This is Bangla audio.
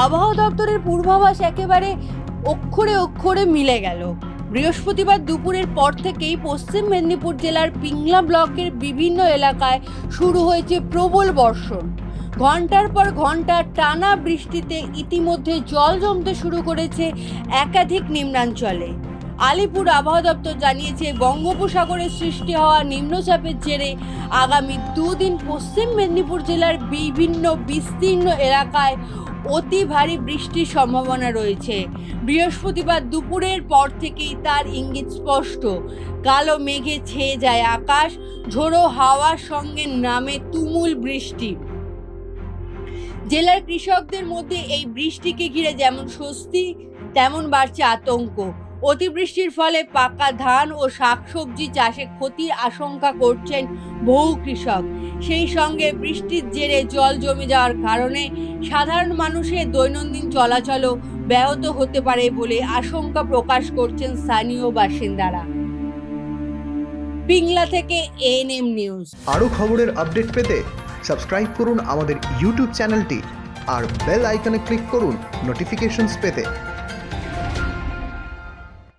আবহাওয়া দপ্তরের পূর্বাভাস একেবারে অক্ষরে অক্ষরে মিলে গেল। বৃহস্পতিবার দুপুরের পর থেকেই পশ্চিম মেদিনীপুর জেলার পিংলা ব্লকের বিভিন্ন এলাকায় শুরু হয়েছে প্রবল বর্ষণ। ঘণ্টার পর ঘণ্টা টানা বৃষ্টিতে ইতিমধ্যে জল জমতে শুরু করেছে একাধিক নিম্নাঞ্চলে। আলিপুর আবহাওয়া দপ্তর জানিয়েছে, বঙ্গোপসাগরে সৃষ্টি হওয়া নিম্নচাপের জেরে আগামী দুদিন পশ্চিম মেদিনীপুর জেলার বিভিন্ন বিস্তীর্ণ এলাকায় অতি ভারী বৃষ্টির সম্ভাবনা রয়েছে। বৃহস্পতিবার দুপুরের পর থেকেই তার ইঙ্গিত স্পষ্ট। কালো মেঘে ছেয়ে যায় আকাশ, ঝোড়ো হাওয়ার সঙ্গে নামে তুমুল বৃষ্টি। জেলার কৃষকদের মধ্যে এই বৃষ্টিকে ঘিরে যেমন স্বস্তি, তেমন বাড়ছে আতঙ্ক। অতিবৃষ্টির ফলে পাকা ধান ও শাকসবজি চাষে ক্ষতির আশঙ্কা করছেন বহু কৃষক। সেই সঙ্গে বৃষ্টির জেরে জল জমে যাওয়ার কারণে সাধারণ মানুষের দৈনন্দিন চলাচলও ব্যাহত হতে পারে বলে আশঙ্কা প্রকাশ করছেন স্থানীয় বাসিন্দারা। পিংলা থেকে এএনএম নিউজ। আরও খবরের আপডেট পেতে সাবস্ক্রাইব করুন আমাদের ইউটিউব চ্যানেলটি আর বেল আইকনে ক্লিক করুন নোটিফিকেশনস পেতে।